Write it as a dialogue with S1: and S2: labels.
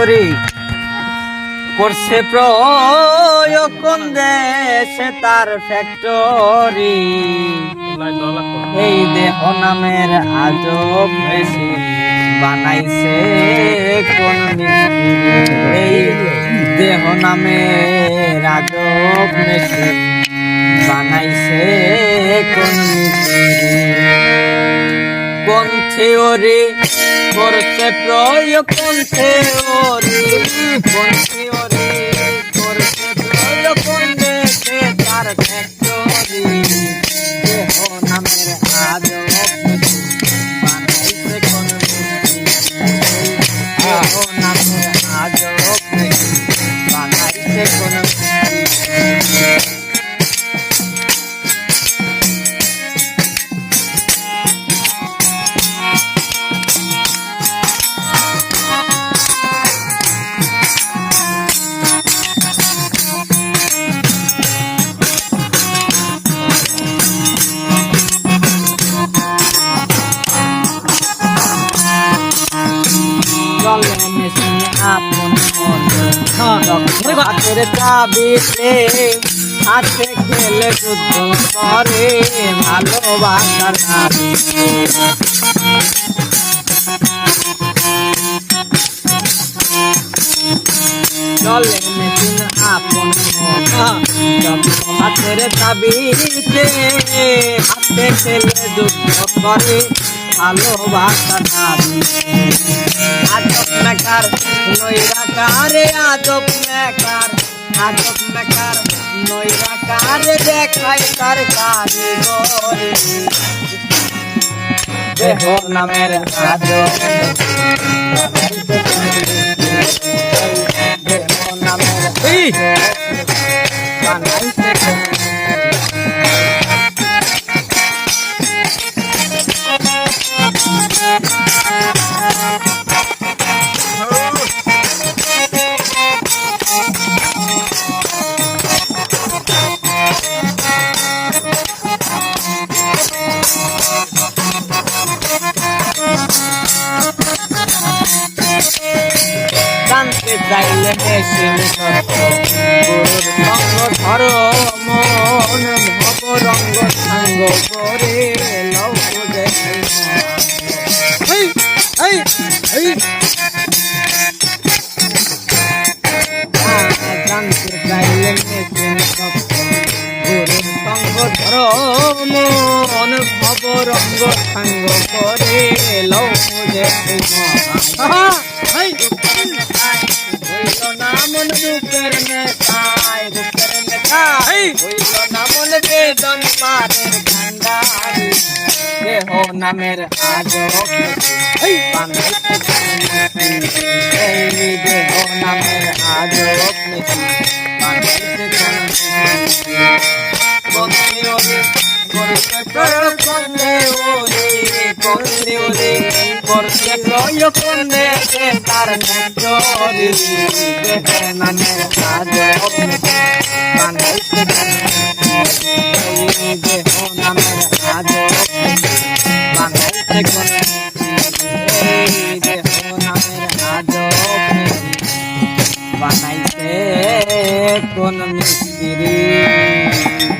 S1: ওরে করছে প্রয়োগ দেশে তার ফ্যাক্টরি এই দেহ নামের আজব মেশিন বানাইছে কোন এই দেহ নামের আজব বানাইছে কোন থিওরি? করছে প্রয়োগ কোন থিওরি কোন থিওরি করছে প্রয়োগ দেশে তার ফ্যাক্টরি দেহ নামের আজব বানাইছে কোন নামের আজব হাতের চাবিতে হাতে খেলে যুদ্ধ করে, ভালোবাসার নারী চলে মেশিন আপন হাতের চাবিতে হাতে খেলে যুদ্ধ করে, ভালোবাসার নারী মেকার নৈরাকারে আজব মেকার আজব মেকার নৈরাকারে দেখাই তার কারিগরি দেহ নামের দেহ নামের বানাইছে। জানতে চাইলে সঙ্গ ধর মন ভব রঙ্গ সাঙ্গ করে জানতে চাইলে সঙ্গ ধর মন ভব রঙ্গ সাঙ্গ করে দেখে হইল না মন দুঃখের নেতায় দুঃখের নেতায় হইল না মন বেদন মারের ভান্ডারি দেহ নামের আজ এই দেহ নামের আজ করতে প্রয়োগ করতে তার নেত্রী দেহে নামের আজব বানাইতে এই দেহ নামের আজব বানাইতে দেহ নামের আজব বানাইতে কোন মিস্ত্রি।